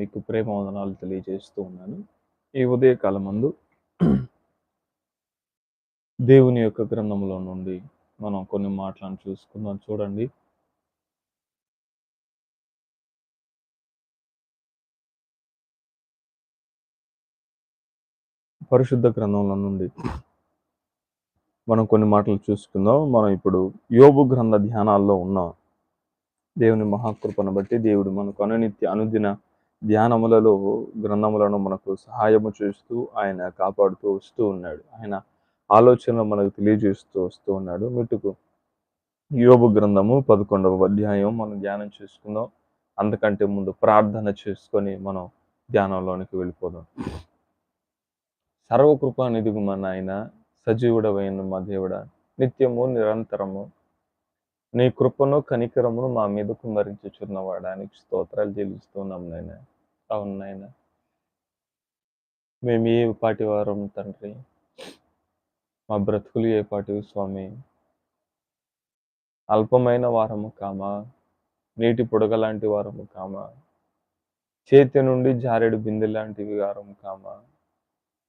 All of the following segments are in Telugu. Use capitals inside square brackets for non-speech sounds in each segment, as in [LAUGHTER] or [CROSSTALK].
మీకు ప్రేమ వందనాలు తెలియజేస్తూ ఉన్నాను. ఈ ఉదయకాలమందు [CLEARS THROAT] దేవుని యొక్క గ్రంథంలో నుండి మనం కొన్ని మాటలను చూసుకుందాం. చూడండి. పరిశుద్ధ గ్రంథంలో నుండి మనం కొన్ని మాటలు చూసుకుందాం. మనం ఇప్పుడు యోబు గ్రంథ ధ్యానాల్లో ఉన్నాం దేవుని మహాకృపను బట్టి దేవుడు మనకు అనునిత్య అనుదిన ధ్యానములలో గ్రంథములను మనకు సహాయము చేస్తూ ఆయన కాపాడుతూ వస్తూ ఉన్నాడు. ఆయన ఆలోచనలు మనకు తెలియజేస్తూ వస్తూ ఉన్నాడు. మిట్టుకు యోబు గ్రంథము పదకొండవ అధ్యాయం మనం ధ్యానం చేసుకుందాం. అంతకంటే ముందు ప్రార్థన చేసుకొని మనం ధ్యానంలోనికి వెళ్ళిపోదాం. సర్వకృపానిధిగు మన ఆయన సజీవుడవైన మా దేవుడ నిత్యము నిరంతరము నీ కృపను కనికరమును మా మీద కుమరించుచున్నవాడానికి స్తోత్రాలు చెల్లిస్తున్నాం నాయన. అవును నాయన మేము ఏ పాటి వారం తండ్రి? మా బ్రతుకులు ఏ పాటివి స్వామి? అల్పమైన వారము కామా? నీటి పొడగ లాంటి వారము కామా? చేతి నుండి జారెడు బిందె లాంటివి వారము కామా?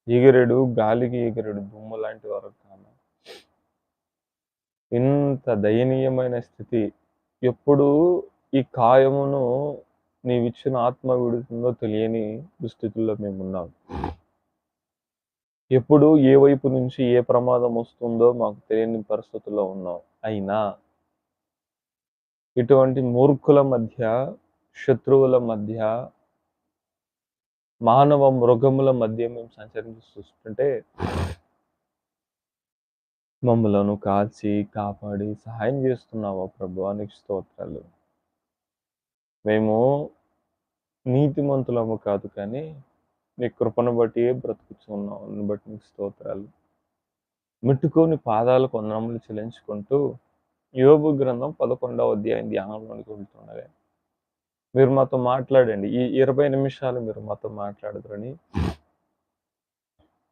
ఎగిరెడు గాలికి ఎగిరెడు బొమ్మ లాంటి వారు కామా? ఇంత దయనీయమైన స్థితి ఎప్పుడు ఈ కాయమును నీవిచ్చిన ఆత్మ విడుతుందో తెలియని దుస్థితుల్లో మేమున్నాం. ఎప్పుడు ఏ వైపు నుంచి ఏ ప్రమాదం వస్తుందో మాకు తెలియని పరిస్థితుల్లో ఉన్నాం. అయినా ఇటువంటి మూర్ఖుల మధ్య శత్రువుల మధ్య మానవ మృగముల మధ్య మేము సంచరించి చూస్తుంటే మమ్మలను కాచి కాపాడి సహాయం చేస్తున్నావా ప్రభు? నీకు స్తోత్రాలు. మేము నీతిమంతులము కాదు కానీ నీ కృపను బట్టి బ్రతుకుతున్నావు బట్టి నీకు స్తోత్రాలు. ముట్టుకొని పాదాలు కొందరములు చెల్లించుకుంటూ యోగు గ్రంథం పదకొండవ అధ్యాయం ధ్యానంలోనికి వెళ్తుండగా మీరు మాతో మాట్లాడండి. ఈ ఇరవై నిమిషాలు మీరు మాతో మాట్లాడదురని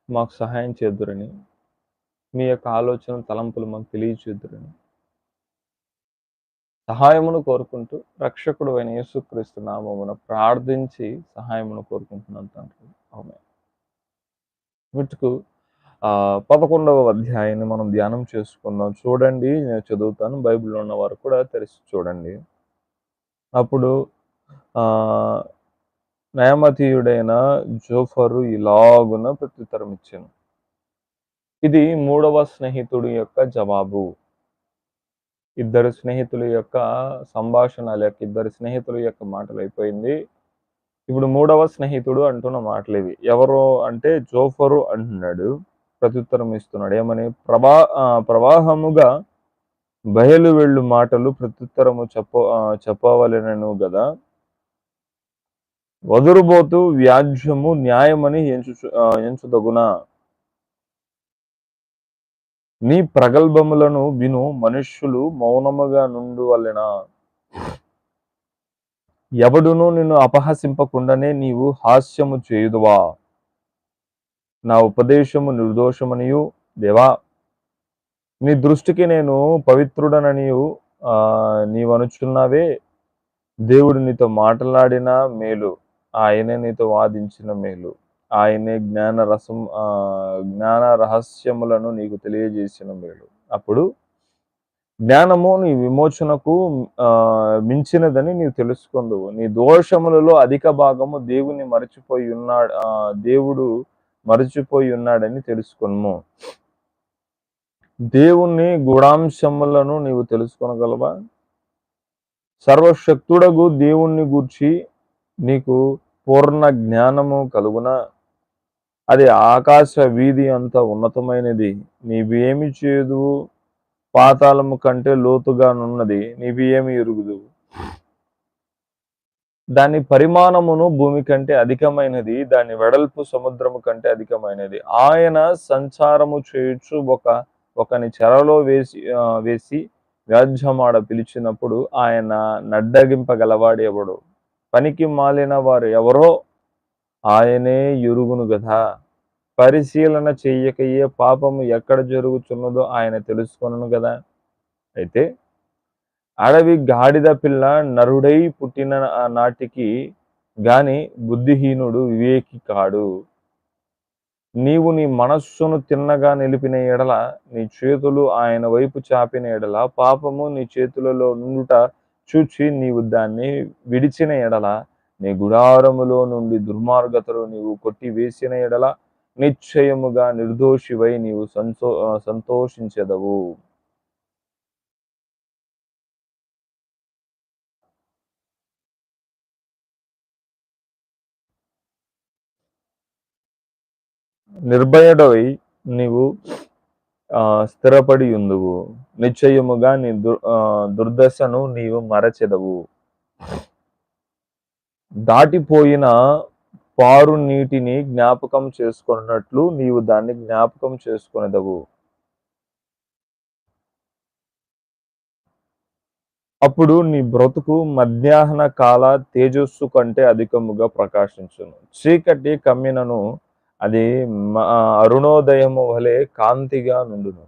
మాకు సహాయం చేద్దురని మీ యొక్క ఆలోచన తలంపులు మాకు తెలియచేద్దురని సహాయమును కోరుకుంటూ రక్షకుడు అయిన యేసుక్రీస్తు నామమున ప్రార్థించి సహాయమును కోరుకుంటున్నాను తండ్రి. ఆమె వీటికు పదకొండవ అధ్యాయాన్ని మనం ధ్యానం చేసుకుందాం. చూడండి నేను చదువుతాను. బైబిల్లో ఉన్న వారు కూడా తెరిచి చూడండి. అప్పుడు నయమతీయుడైన జోఫరు ఇలాగున ప్రత్యుత్తరం ఇచ్చాను ఇది మూడవ స్నేహితుడి యొక్క జవాబు. ఇద్దరు స్నేహితుల యొక్క సంభాషణ లేక ఇద్దరు స్నేహితుల యొక్క మాటలు అయిపోయింది. ఇప్పుడు మూడవ స్నేహితుడు అంటున్న మాటలు ఇవి. ఎవరు అంటే జోఫరు అంటున్నాడు. ప్రత్యుత్తరం ఇస్తున్నాడు. ఏమని? ప్రభా ప్రవాహముగా బయలు వెళ్ళు మాటలు ప్రత్యుత్తరము చెప్ప చెప్పవలెనను కదా వదురుబోతు వ్యాజ్యము న్యాయమని ఎంచు ఎంచుదగునా? నీ ప్రగల్భములను విను మనుష్యులు మౌనముగా నుండు వలన. ఎవడును నిన్ను అపహసింపకుండానే నీవు హాస్యము చేయుదువా. నా ఉపదేశము నిర్దోషమనియు దేవా. నీ దృష్టికి నేను పవిత్రుడననియు నీవనుచున్నావే. దేవుడు నీతో మాట్లాడిన మేలు ఆయనే నీతో వాదించిన మేలు. ఆయనే జ్ఞాన రసం జ్ఞాన రహస్యములను నీకు తెలియజేసిన మేలు. అప్పుడు జ్ఞానము నీ విమోచనకు మించినదని నీవు తెలుసుకుందువు. నీ దోషములలో అధిక భాగము దేవుని మరచిపోయి ఉన్నాడు దేవుడు మరచిపోయి ఉన్నాడని తెలుసుకును దేవుని గుడాంశములను నీవు తెలుసుకొనగలవా? సర్వశక్తుడగు దేవుణ్ణి గూర్చి నీకు పూర్ణ జ్ఞానము కలుగున? అది ఆకాశ వీధి అంత ఉన్నతమైనది. నీవేమి చేయదు పాతాళము కంటే లోతుగానున్నది నీవేమి ఎరుగుదు దాని పరిమాణమును భూమి కంటే అధికమైనది. దాని వెడల్పు సముద్రము కంటే అధికమైనది. ఆయన సంచారము చేయొచ్చు ఒక ఒకని చెరలో వేసి వేసి వ్యాజ్యమాడ పిలిచినప్పుడు ఆయన నడ్డగింపగలవాడు ఎవడు పనికి మాలిన వారు ఎవరో ఆయనే ఎరుగును గదా. పరిశీలన చెయ్యకయ్యే పాపము ఎక్కడ జరుగుతున్నదో ఆయన తెలుసుకొనను కదా అయితే అడవి గాడిద పిల్ల నరుడై పుట్టిన నాటికి గాని బుద్ధిహీనుడు వివేకి కాడు. నీవు నీ మనస్సును తిన్నగా నిలిపిన ఎడల నీ చేతులు ఆయన వైపు చాపిన ఎడల పాపము నీ చేతులలో నుండుట చూచి నీవు దాన్ని విడిచిన ఎడల నీ గుడారములో నుండి దుర్మార్గతలు నీవు కొట్టి వేసిన ఎడల నిశ్చయముగా నిర్దోషివై నీవు సంతో సంతోషించెదవు. నిర్భయుడవై నీవు ఆ స్థిరపడి ఉందువు నిశ్చయముగా నీ దుర్ దుర్దశను నీవు మరచెదవు. దాటిపోయిన పారు నీటిని జ్ఞాపకం చేసుకున్నట్లు నీవు దాన్ని జ్ఞాపకం చేసుకునేదవు. అప్పుడు నీ బ్రతుకు మధ్యాహ్న కాల తేజస్సు కంటే అధికముగా ప్రకాశించును. చీకటి కమ్మినను అది అరుణోదయము వలె కాంతిగా నుండును.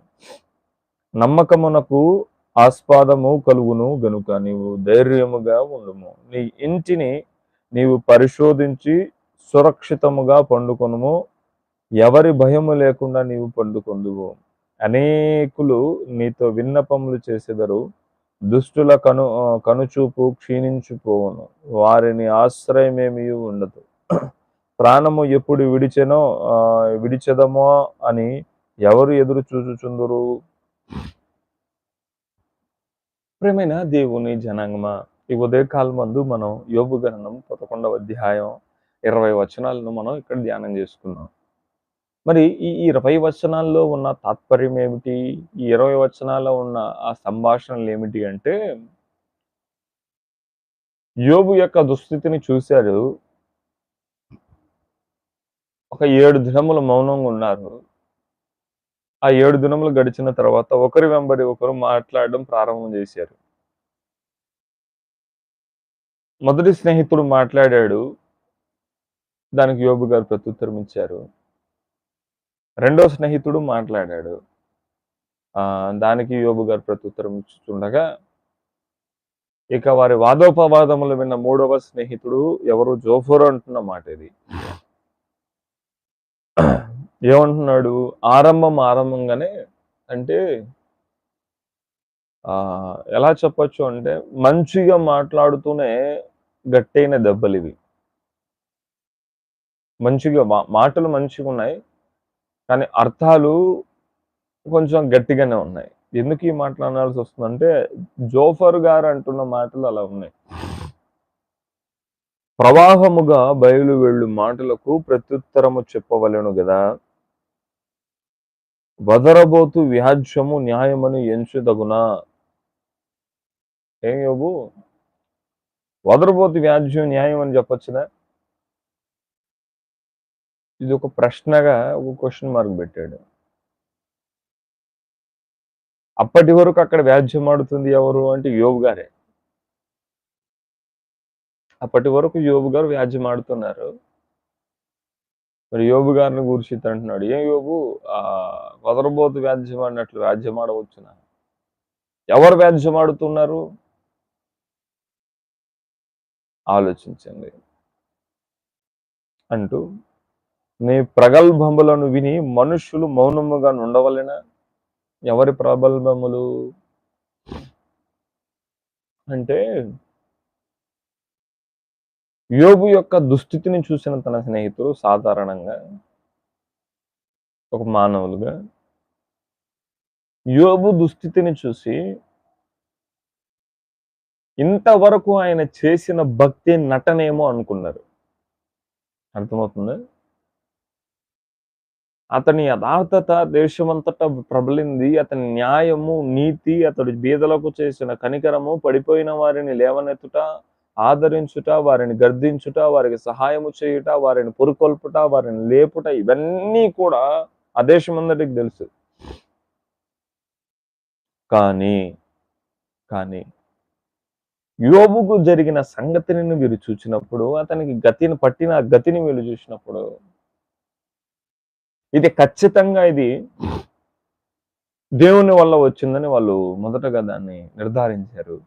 నమ్మకమునకు ఆస్పాదము కలుగును గనుక నీవు ధైర్యముగా ఉండుము. నీ ఇంటిని నీవు పరిశోధించి సురక్షితముగా పండుకొనుము. ఎవరి భయము లేకుండా నీవు పండుకొందువు. అనేకులు నీతో విన్నపములు చేసెదరు. దుష్టుల కను కనుచూపు క్షీణించిపోవును. వారిని ఆశ్రయమేమీ ఉండదు. ప్రాణము ఎప్పుడు విడిచెనో ఆ, విడిచెదమో అని ఎవరు ఎదురు చూచుచుందురు? ప్రేమైన దేవుని జనాంగమా ఈ ఉదయకాలం మందు మనం యోగు గ్రంథం పదకొండవ అధ్యాయం ఇరవై వచనాలను మనం ఇక్కడ ధ్యానం చేసుకున్నాం మరి ఈ ఇరవై వచనాల్లో ఉన్న తాత్పర్యం ఏమిటి? ఈ ఇరవై వచనాల్లో ఉన్న ఆ సంభాషణలు ఏమిటి అంటే యోబు యొక్క దుస్థితిని చూశారు. ఒక ఏడు దినములు మౌనంగా ఉన్నారు. ఆ ఏడు దినములు గడిచిన తర్వాత ఒకరి వెంబడి ఒకరు మాట్లాడడం ప్రారంభం చేశారు. మొదటి స్నేహితుడు మాట్లాడాడు. దానికి యోబు గారు ప్రత్యుత్తరం ఇచ్చారు. రెండో స్నేహితుడు మాట్లాడాడు. ఆ దానికి యోబు గారు ప్రత్యుత్తరం ఇచ్చుతుండగా ఇక వారి వాదోపవాదములు విన్న మూడవ స్నేహితుడు ఎవరు? జోఫోరు అంటున్న మాట ఇది. ఏమంటున్నాడు? ఆరంభం ఆరంభంగానే అంటే ఎలా చెప్పొచ్చు అంటే మంచిగా మాట్లాడుతూనే గట్టైన దెబ్బలు ఇవి మంచిగా మా మాటలు మంచిగా ఉన్నాయి కానీ అర్థాలు కొంచెం గట్టిగానే ఉన్నాయి. ఎందుకు ఈ మాటలు అనాల్సి వస్తుందంటే జోఫర్ గారు అంటున్న మాటలు అలా ఉన్నాయి. ప్రవాహముగా బయలు వెళ్ళు మాటలకు ప్రత్యుత్తరము చెప్పవలెను కదా వదరబోతు వ్యాజ్యము న్యాయమని ఎంచుదగునా? ఏం యోగు వదరబోతు వ్యాజ్యం న్యాయం అని చెప్పొచ్చునా? ఇది ఒక ప్రశ్నగా ఒక క్వశ్చన్ మార్క్ పెట్టాడు. అప్పటి వరకు అక్కడ వ్యాజ్యం ఆడుతుంది ఎవరు అంటే యోబు గారే. అప్పటి వరకు యోబు గారు వ్యాజ్యం ఆడుతున్నారు. మరి యోబు గారిని గురించి అంటున్నాడు ఏం యోబు? ఆ వదరబోతు వ్యాజ్యం ఆడినట్లు వ్యాజ్యం ఆడవచ్చునా? ఎవరు వ్యాజ్యం ఆడుతున్నారు? ఆలోచించండి అంటూ నీ ప్రగల్భములను విని మనుష్యులు మౌనముగా ఉండవలెనా ఎవరి ప్రగల్భములు అంటే యోగు యొక్క దుస్థితిని చూసిన తన స్నేహితులు సాధారణంగా ఒక మానవులుగా యోగు దుస్థితిని చూసి ఇంతవరకు ఆయన చేసిన భక్తి నటనేమో అనుకున్నారు. అర్థమవుతుందా? అతని యథార్థత దేశమంతటా ప్రబలింది. అతని న్యాయము నీతి అతడు బీదలకు చేసిన కనికరము పడిపోయిన వారిని లేవనెత్తుట ఆదరించుట వారిని గర్దించుట వారికి సహాయము చేయుట వారిని పురుకొల్పుట వారిని లేపుట ఇవన్నీ కూడా ఆ దేశమందటికి తెలుసు. కానీ కానీ యోబుకు జరిగిన సంగతిని వీరు చూసినప్పుడు అతనికి గతిని పట్టిన గతిని వీళ్ళు చూసినప్పుడు ఇది ఖచ్చితంగా ఇది దేవుని వల్ల వచ్చిందని వాళ్ళు మొదటగా దాన్ని నిర్ధారించారు.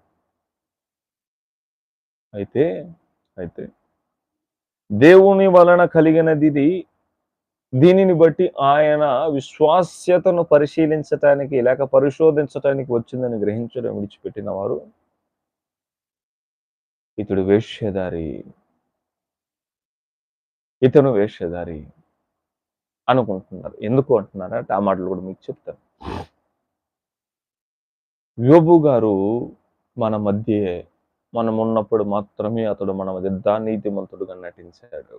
అయితే అయితే దేవుని వలన కలిగినది ఇది. దీనిని బట్టి ఆయన విశ్వాస్యతను పరిశీలించటానికి లేక పరిశోధించటానికి వచ్చిందని గ్రహించడం విడిచిపెట్టిన వారు ఇతడు వేష్యదారి ఇతను వేష్యదారి అనుకుంటున్నారు. ఎందుకు అంటున్నారంటే ఆ మాటలు కూడా మీకు చెప్తాను. యోబు గారు మన మధ్య మనం ఉన్నప్పుడు మాత్రమే అతడు మన మధ్య దానీతిమంతుడుగా నటించాడు.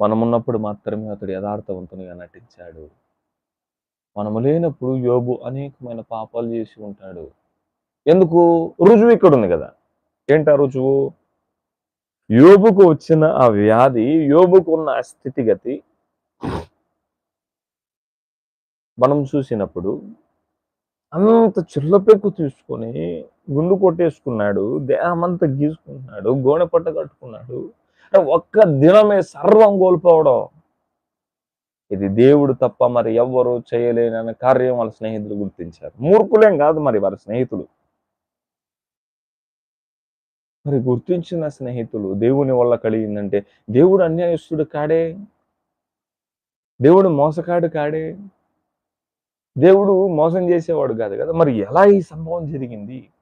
మనం ఉన్నప్పుడు మాత్రమే అతడు యథార్థవంతునిగా నటించాడు. మనము లేనప్పుడు యోబు అనేకమైన పాపాలు చేసి ఉంటాడు. ఎందుకు? రుజువు ఇక్కడ ఉంది కదా. ఏంటా రుజువు? యోబుకు వచ్చిన ఆ వ్యాధి యోబుకు ఉన్న ఆ స్థితిగతి మనం చూసినప్పుడు అంత చిల్లపెక్కు తీసుకొని గుండు కొట్టేసుకున్నాడు దేహమంతా గీసుకున్నాడు గోనె పట్ట కట్టుకున్నాడు ఒక్క దినమే సర్వం కోల్పోవడం. ఇది దేవుడు తప్ప మరి ఎవ్వరు చేయలేనని కార్యం వాళ్ళ స్నేహితులు గుర్తించారు. మూర్ఖులేం కాదు మరి వారి స్నేహితులు. మరి గుర్తించిన స్నేహితులు దేవుని వల్ల కలిగిందంటే దేవుడు అన్యాయస్తుడు కాడే? దేవుడు మోసకాడు కాడే? దేవుడు మోసం చేసేవాడు కాదు కదా? మరి ఎలా ఈ సంభవం జరిగింది?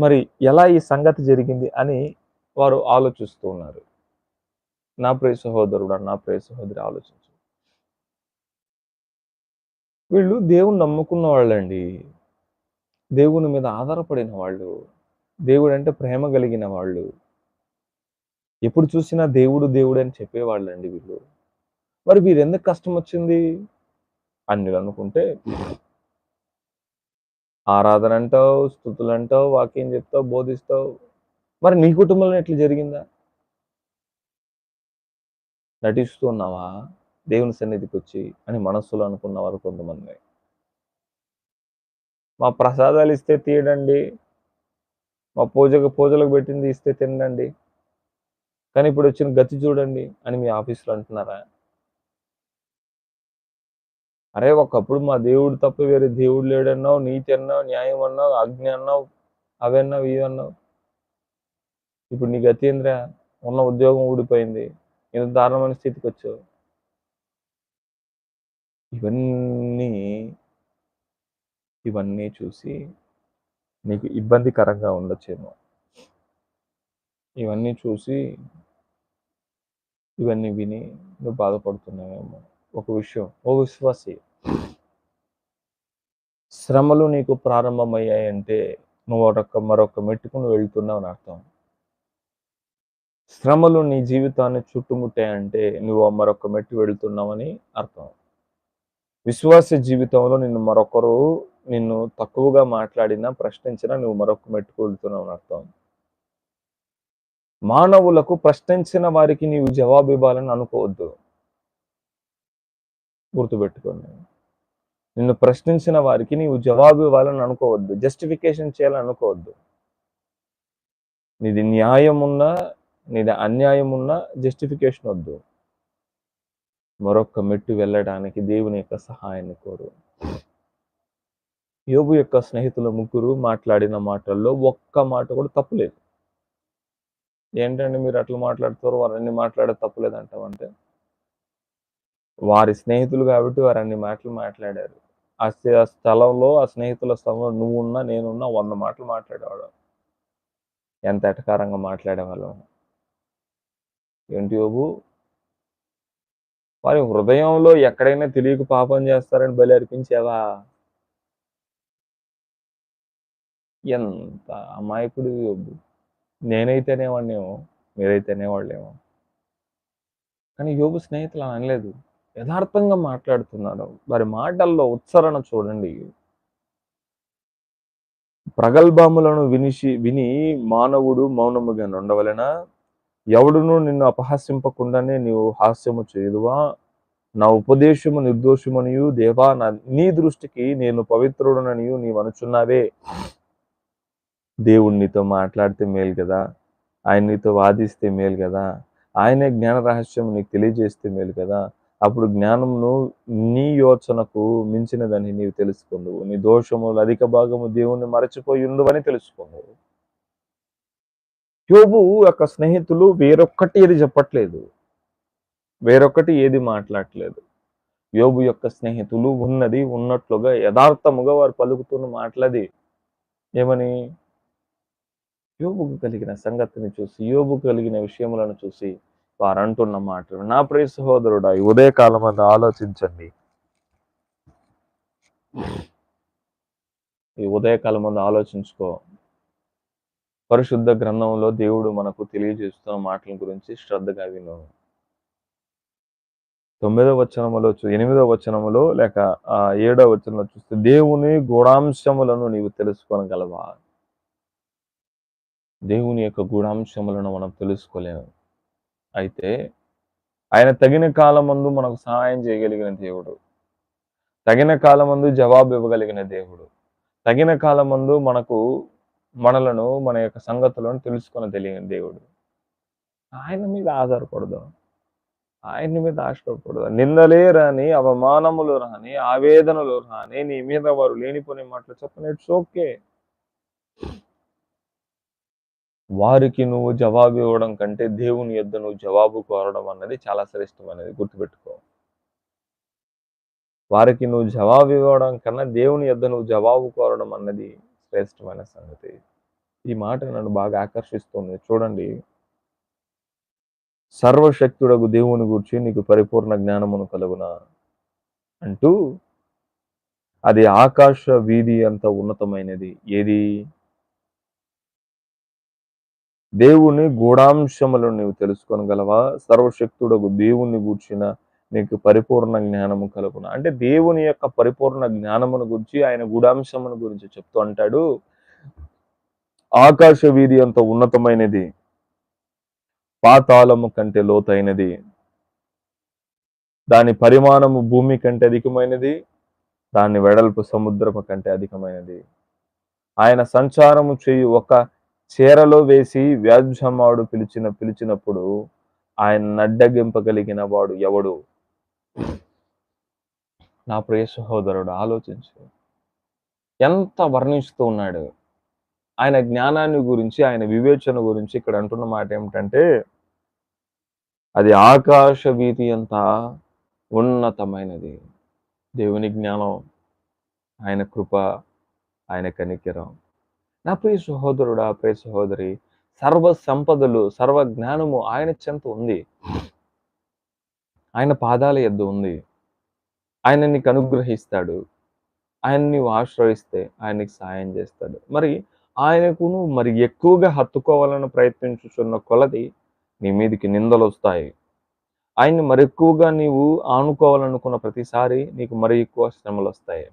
మరి ఎలా ఈ సంగతి జరిగింది అని వారు ఆలోచిస్తూ ఉన్నారు. నా ప్రియ సహోదరుడు నా ప్రియ సహోదరి ఆలోచించు. వీళ్ళు దేవుని నమ్ముకున్న వాళ్ళండి. దేవుని మీద ఆధారపడిన వాళ్ళు దేవుడు అంటే ప్రేమ కలిగిన వాళ్ళు. ఎప్పుడు చూసినా దేవుడు దేవుడు అని చెప్పేవాళ్ళండి వీళ్ళు. మరి వీరు ఎందుకు కష్టం వచ్చింది? అని అనుకుంటే ఆరాధన అంటావు స్థుతులు అంటావు వాక్యం చెప్తావు బోధిస్తావు. మరి నీ కుటుంబంలో ఎట్లా జరిగిందా? నటిస్తున్నావా దేవుని సన్నిధికి వచ్చి అని మనస్సులో అనుకున్నవారు కొంతమంది. మా ప్రసాదాలు ఇస్తే తీయడండి. మా పూజకు పూజలకు పెట్టింది ఇస్తే తినండి. కానీ ఇప్పుడు వచ్చిన గతి చూడండి అని మీ ఆఫీస్లో అంటున్నారా? అరే ఒకప్పుడు మా దేవుడు తప్ప వేరే దేవుడు లేడన్నావు నీతి అన్నావు న్యాయం అన్నావు అగ్ని అన్నావు అవన్నావు ఇవి అన్నావు. ఇప్పుడు నీ గతి ఏంద్రా? ఉన్న ఉద్యోగం ఊడిపోయింది. ఇంత దారుణమైన స్థితికి వచ్చావు. ఇవన్నీ ఇవన్నీ చూసి నీకు ఇబ్బందికరంగా ఉండొచ్చేమో. ఇవన్నీ చూసి ఇవన్నీ విని నువ్వు బాధపడుతున్నావేమో. ఒక విషయం ఓ విశ్వాసి శ్రమలు నీకు ప్రారంభమయ్యాయంటే నువ్వు ఒక మరొక మెట్టుకు నువ్వు వెళ్తున్నావు అని అర్థం. శ్రమలు నీ జీవితాన్ని చుట్టుముట్టాయంటే నువ్వు మరొక మెట్టు వెళుతున్నావని అర్థం. విశ్వాస జీవితంలో నిన్ను మరొకరు నిన్ను తక్కువగా మాట్లాడినా ప్రశ్నించినా నువ్వు మరొక మెట్టుకు అని అర్థం. మానవులకు ప్రశ్నించిన వారికి నీవు జవాబు ఇవ్వాలని అనుకోవద్దు. గుర్తుపెట్టుకోండి. నిన్ను ప్రశ్నించిన వారికి నీవు జవాబు ఇవ్వాలని అనుకోవద్దు. జస్టిఫికేషన్ చేయాలని అనుకోవద్దు. నీది న్యాయం ఉన్నా నీది అన్యాయం ఉన్నా జస్టిఫికేషన్ వద్దు. మరొక మెట్టు వెళ్ళడానికి దేవుని యొక్క సహాయాన్ని కోరు. యోగు యొక్క స్నేహితుల ముగ్గురు మాట్లాడిన మాటల్లో ఒక్క మాట కూడా తప్పులేదు ఏంటంటే మీరు అట్లా మాట్లాడుతారు? వారన్నీ మాట్లాడే తప్పులేదంటామంటే వారి స్నేహితులు కాబట్టి వారు అన్ని మాటలు మాట్లాడారు. ఆ స్థలంలో ఆ స్నేహితుల స్థలంలో నువ్వున్నా నేనున్నా వంద మాటలు మాట్లాడేవాడు. ఎంత ఎటకారంగా మాట్లాడేవాళ్ళం. ఏంటి యోబు? వారి హృదయంలో ఎక్కడైనా తెలియక పాపం చేస్తారని బలి అర్పించేవా? ఎంత అమాయకుడు వద్దు నేనైతేనేవాడినేమో మీరైతేనేవాళ్ళేమో కానీ యోగు స్నేహితులు అనలేదు. యథార్థంగా మాట్లాడుతున్నాడు వారి మాటల్లో ఉచ్చరణ చూడండి. ప్రగల్భాములను వినిషి విని మానవుడు మౌనముగా ఉండవలెన ఎవడును నిన్ను అపహాస్యంపకుండానే నీవు హాస్యము చేయుదువా? నా ఉపదేశము నిర్దోషమనియు. దేవా నా నీ దృష్టికి నేను పవిత్రుడననియు. నీవనుచున్నావే. దేవుడు నీతో మాట్లాడితే మేలు కదా. ఆయన నీతో వాదిస్తే మేలు కదా. ఆయనే జ్ఞాన రహస్యం నీకు తెలియజేస్తే మేలు కదా. అప్పుడు జ్ఞానమును నీ యోచనకు మించినదని నీవు తెలుసుకుందువు. నీ దోషములు అధిక భాగము దేవుణ్ణి మరచిపోయి ఉండువని తెలుసుకుందువు. యోబు యొక్క స్నేహితులు వేరొక్కటి ఏది చెప్పట్లేదు. వేరొక్కటి ఏది మాట్లాడట్లేదు యోబు యొక్క స్నేహితులు ఉన్నది ఉన్నట్లుగా యథార్థముగా వారు పలుకుతున్న మాటలది. ఏమని? యోబుకు కలిగిన సంగతిని చూసి యోబు కలిగిన విషయములను చూసి వారు అంటున్న మాటలు నా ప్రియ సహోదరుడా ఈ ఉదయకాలం అంతా ఆలోచించండి. ఈ ఉదయకాలం ముందు ఆలోచించుకో. పరిశుద్ధ గ్రంథంలో దేవుడు మనకు తెలియజేస్తున్న మాటల గురించి శ్రద్ధగా విను. తొమ్మిదో వచనములో చూ- ఎనిమిదో వచనములో లేక ఆ ఏడవ వచనంలో చూస్తే దేవుని గుణాంశములను నీవు తెలుసుకోగలవా దేవుని యొక్క గూఢాంశములను మనం తెలుసుకోలేము. అయితే ఆయన తగిన కాలమందు మనకు సహాయం చేయగలిగిన దేవుడు. తగిన కాలమందు జవాబు ఇవ్వగలిగిన దేవుడు. తగిన కాలమందు మనకు మనలను మన యొక్క సంగతులను తెలుసుకొని తెలియని దేవుడు. ఆయన మీద ఆధారపడదాం. ఆయన మీద ఆశపడకూడదు నిందలే రాని అవమానములు రాని ఆవేదనలు రాని నీ మీద వారు లేనిపోని మాటలు చెప్పని ఇట్స్ ఓకే. వారికి నువ్వు జవాబు ఇవ్వడం కంటే దేవుని యొద్ద నువ్వు జవాబు కోరడం అన్నది చాలా శ్రేష్టమైనది. గుర్తుపెట్టుకో. వారికి నువ్వు జవాబు ఇవ్వడం కన్నా దేవుని యొద్ద నువ్వు జవాబు కోరడం అన్నది శ్రేష్టమైన సంగతి. ఈ మాట నన్ను బాగా ఆకర్షిస్తుంది. చూడండి. సర్వశక్తుడకు దేవుని గురించి నీకు పరిపూర్ణ జ్ఞానమును కలుగునా? అంటూ అది ఆకాశ వీధి అంత ఉన్నతమైనది. ఏది? దేవుని గూఢాంశములను నీవు తెలుసుకోగలవా సర్వశక్తుడకు దేవుని గూర్చిన నీకు పరిపూర్ణ జ్ఞానము కలుగున. అంటే దేవుని యొక్క పరిపూర్ణ జ్ఞానమును గురించి ఆయన గూఢాంశమును గురించి చెప్తూ అంటాడు. ఆకాశ వీధి అంత ఉన్నతమైనది పాతాళము కంటే లోతైనది దాని పరిమాణము భూమి కంటే అధికమైనది దాని వెడల్పు సముద్రము కంటే అధికమైనది. ఆయన సంచారము చేయు ఒక చీరలో వేసి వ్యాజ్యమాడు పిలిచిన పిలిచినప్పుడు ఆయన నడ్డగింపగలిగిన వాడు ఎవడు? నా ప్రియ సహోదరుడు ఆలోచించు. ఎంత వర్ణిస్తూ ఉన్నాడు? ఆయన జ్ఞానాన్ని గురించి ఆయన వివేచన గురించి ఇక్కడ అంటున్న మాట ఏమిటంటే అది ఆకాశ వీతి అంత ఉన్నతమైనది. దేవుని జ్ఞానం ఆయన కృప ఆయన కనికరం. నా ప్రియ సహోదరుడా ప్రియ సహోదరి సర్వ సంపదలు సర్వ జ్ఞానము ఆయన చెంత ఉంది. ఆయన పాదాల ఎద్దు ఉంది. ఆయన నీకు అనుగ్రహిస్తాడు. ఆయన నీవు ఆశ్రయిస్తే ఆయనకి సాయం చేస్తాడు. మరి ఆయనకు మరి ఎక్కువగా హత్తుకోవాలని ప్రయత్నించుచున్న కొలది నీ మీదకి నిందలు వస్తాయి. ఆయన్ని మరి ఎక్కువగా నీవు ఆనుకోవాలనుకున్న ప్రతిసారి నీకు మరి ఎక్కువ శ్రమలు వస్తాయి.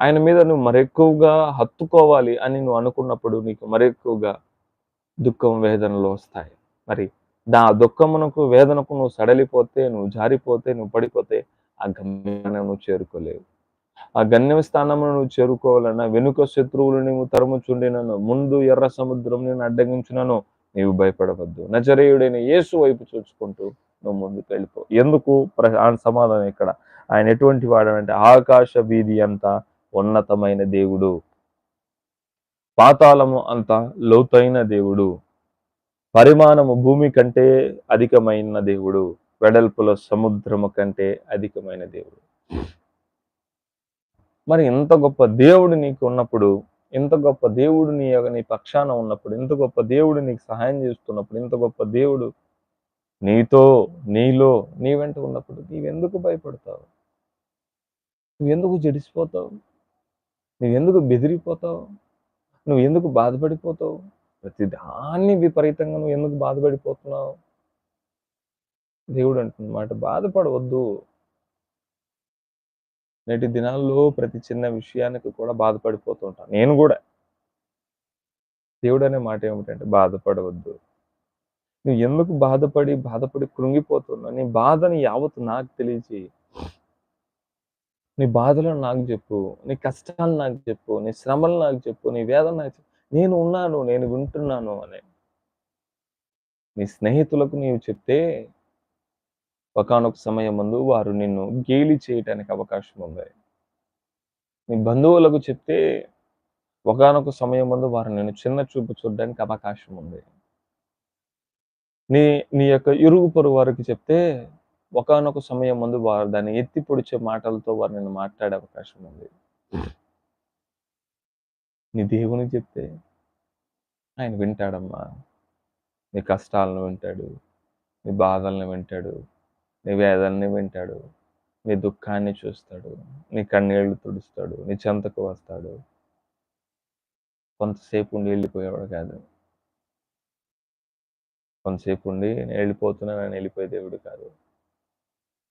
ఆయన మీద నువ్వు మరెక్కువగా హత్తుకోవాలి అని నువ్వు అనుకున్నప్పుడు నీకు మరెక్కువగా దుఃఖం వేదనలు వస్తాయి. మరి దా దుఃఖమునకు వేదనకు నువ్వు సడలిపోతే నువ్వు జారిపోతే నువ్వు పడిపోతే ఆ గమ్యాన్ని నువ్వు చేరుకోలేవు. ఆ గమ్య స్థానమును నువ్వు చేరుకోవాలన్నా వెనుక శత్రువులు నీవు తరుముచుండినను ముందు ఎర్ర సముద్రం నేను అడ్డగించినను నీవు భయపడవద్దు. నజరేయుడైన యేసు వైపు చూసుకుంటూ నువ్వు ముందుకు వెళ్ళిపో. ఎందుకు? ప్ర- సమాధానం ఇక్కడ. ఆయన ఎటువంటి వాడంటే ఆకాశ వీధి అంతా ఉన్నతమైన దేవుడు. పాతాళము అంత లోతైన దేవుడు. పరిమాణము భూమి కంటే అధికమైన దేవుడు. వెడల్పుల సముద్రము కంటే అధికమైన దేవుడు. మరి ఇంత గొప్ప దేవుడు నీకు ఉన్నప్పుడు ఇంత గొప్ప దేవుడు నీ నీ పక్షాన ఉన్నప్పుడు ఇంత గొప్ప దేవుడు నీకు సహాయం చేస్తున్నప్పుడు ఇంత గొప్ప దేవుడు నీతో నీలో నీ వెంట ఉన్నప్పుడు నీవెందుకు భయపడతావు? నువ్వెందుకు జడిసిపోతావు? నువ్వు ఎందుకు బెదిరిపోతావు? నువ్వు ఎందుకు బాధపడిపోతావు? ప్రతి దాన్ని విపరీతంగా నువ్వు ఎందుకు బాధపడిపోతున్నావు? దేవుడు అంటున్నమాట బాధపడవద్దు. నేటి దినాల్లో ప్రతి చిన్న విషయానికి కూడా బాధపడిపోతుంటాను నేను కూడా. దేవుడు అనే మాట ఏమిటంటే బాధపడవద్దు. నువ్వు ఎందుకు బాధపడి బాధపడి కృంగిపోతున్నావు? నీ బాధని యావత్తు నాకు తెలియచి నీ బాధలను నాకు చెప్పు నీ కష్టాలు నాకు చెప్పు నీ శ్రమలు నాకు చెప్పు నీ వేదన నాకు చెప్పు. నేను ఉన్నాను నేను వింటున్నాను అని. నీ స్నేహితులకు నీవు చెప్తే ఒకనొక సమయం ముందు వారు నిన్ను గేలి చేయటానికి అవకాశం ఉంది. నీ బంధువులకు చెప్తే ఒకానొక సమయం ముందు వారు నిన్ను చిన్న చూపు చూడడానికి అవకాశం ఉంది. నీ నీ యొక్క ఇరుగు పొరుగు వారికి చెప్తే ఒకానొక సమయం ముందు వారు దాన్ని ఎత్తి పొడిచే మాటలతో వారు నిన్ను మాట్లాడే అవకాశం ఉంది. నీ దేవునికి చెప్తే ఆయన వింటాడమ్మా. నీ కష్టాలను వింటాడు. నీ బాధలను వింటాడు. నీ వేదనని వింటాడు. నీ దుఃఖాన్ని చూస్తాడు. నీ కన్నీళ్ళు తుడుస్తాడు. నీ చెంతకు వస్తాడు. కొంతసేపు ఉండి వెళ్ళిపోయేవాడు కాదు. కొంతసేపు ఉండి నేను వెళ్ళిపోతున్నా నేను వెళ్ళిపోయే దేవుడు కాదు.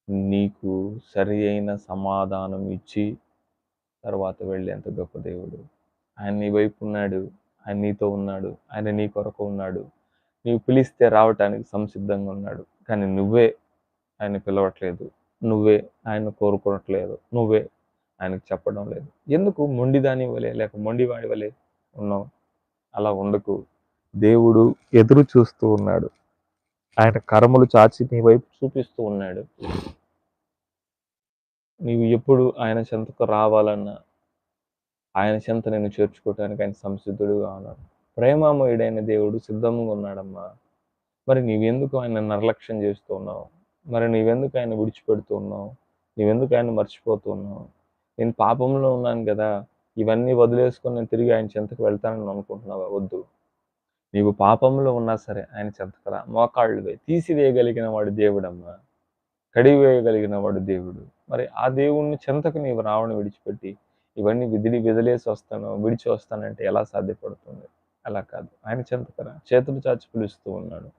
నీకు సరి అయిన సమాధానం ఇచ్చి తర్వాత వెళ్ళేంత గొప్ప దేవుడు. ఆయన నీ వైపు ఉన్నాడు ఆయన నీతో ఉన్నాడు ఆయన నీ కొరకు ఉన్నాడు. నీవు పిలిస్తే రావటానికి సంసిద్ధంగా ఉన్నాడు. కానీ నువ్వే ఆయన పిలవట్లేదు. నువ్వే ఆయన కోరుకోవట్లేదు నువ్వే ఆయనకు చెప్పడం లేదు. ఎందుకు మొండిదాని వలె లేక మొండివాడి వలె ఉన్నావు? అలా ఉండకు. దేవుడు ఎదురు చూస్తూ ఉన్నాడు. ఆయన కరములు చాచి నీ వైపు చూపిస్తూ ఉన్నాడు. నీవు ఎప్పుడు ఆయన చెంతకు రావాలన్నా ఆయన చెంత నేను చేర్చుకోవటానికి ఆయన సంసిద్ధుడుగా ఉన్నాడు. ప్రేమామయుడైన దేవుడు సిద్ధంగా ఉన్నాడమ్మా. మరి నీవెందుకు ఆయన నిర్లక్ష్యం చేస్తూ ఉన్నావు? మరి నీవెందుకు ఆయన విడిచిపెడుతూ ఉన్నావు? నీవెందుకు ఆయన మర్చిపోతూ ఉన్నావు? నేను పాపంలో ఉన్నాను కదా. ఇవన్నీ వదిలేసుకొని నేను తిరిగి ఆయన చెంతకు వెళ్తానని అనుకుంటున్నావా? వద్దు. నీవు పాపంలో ఉన్నా సరే ఆయన చెంతకరా మోకాళ్ళు తీసివేయగలిగిన వాడు దేవుడమ్మా. కడివేయగలిగిన వాడు దేవుడు. మరి ఆ దేవుణ్ణి చెంతకు నీవు రావణి విడిచిపెట్టి ఇవన్నీ విదిలి విదిలేసి వస్తాను విడిచి వస్తానంటే ఎలా సాధ్యపడుతుంది? అలా కాదు. ఆయన చెంతకరా చేతులు చాచి పిలుస్తూ ఉన్నాడు.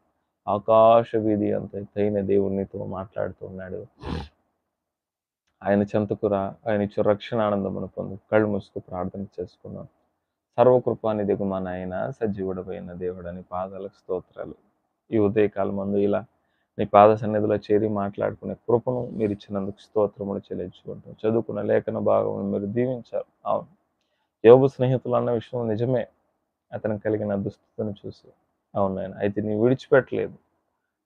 ఆకాశ వీధి అంత తగిన దేవునితో మాట్లాడుతూ ఉన్నాడు. ఆయన చెంతకురా ఆయన ఇచ్చే రక్షణ ఆనందమును పొందు. కళ్ళు మూసుకు ప్రార్థన చేసుకున్నాం సర్వకృపాని దిగు మా నాయన సజీవుడమైన దేవుడని పాదాలకు స్తోత్రాలు. ఈ ఉదయకాలం మందు ఇలా నీ పాద సన్నిధిలో చేరి మాట్లాడుకునే కృపను మీరు ఇచ్చినందుకు స్తోత్రములు చెల్లించుకుంటాం చదువుకున్న లేఖన భాగం మీరు దీవించారు. అవును. యోగు స్నేహితులు అన్న విషయం నిజమే. అతనికి కలిగిన దుస్థితిని చూసి అవును అయితే నీ విడిచిపెట్టలేదు.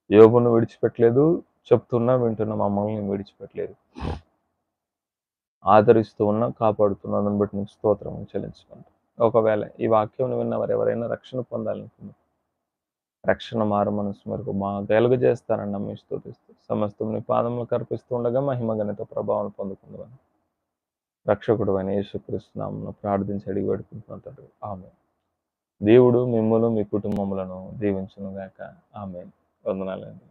యోగును విడిచిపెట్టలేదు చెప్తున్నా వింటున్నా మమ్మల్ని విడిచిపెట్టలేదు. ఆదరిస్తూ ఉన్నా కాపాడుతున్నా దాన్ని బట్టి నీకు స్తోత్రం చెల్లించుకుంటాం ఒకవేళ ఈ వాక్యం విన్న వారు ఎవరైనా రక్షణ పొందాలనుకున్నారు రక్షణ మారు మనసు మరకు మా కలుగు చేస్తారని నమ్మి స్తోతిస్తూ సమస్తం పాదములు కర్పిస్తూ ఉండగా మహిమ గణిత ప్రభావం పొందుకుందామని. రక్షకుడు అని యేసుక్రీస్తునామను ప్రార్థించి అడిగి పెడుకుంటున్నాడు ఆమె దేవుడు మిమ్మల్ని మీ కుటుంబములను దీవించును గాక ఆమె వందనాలండి.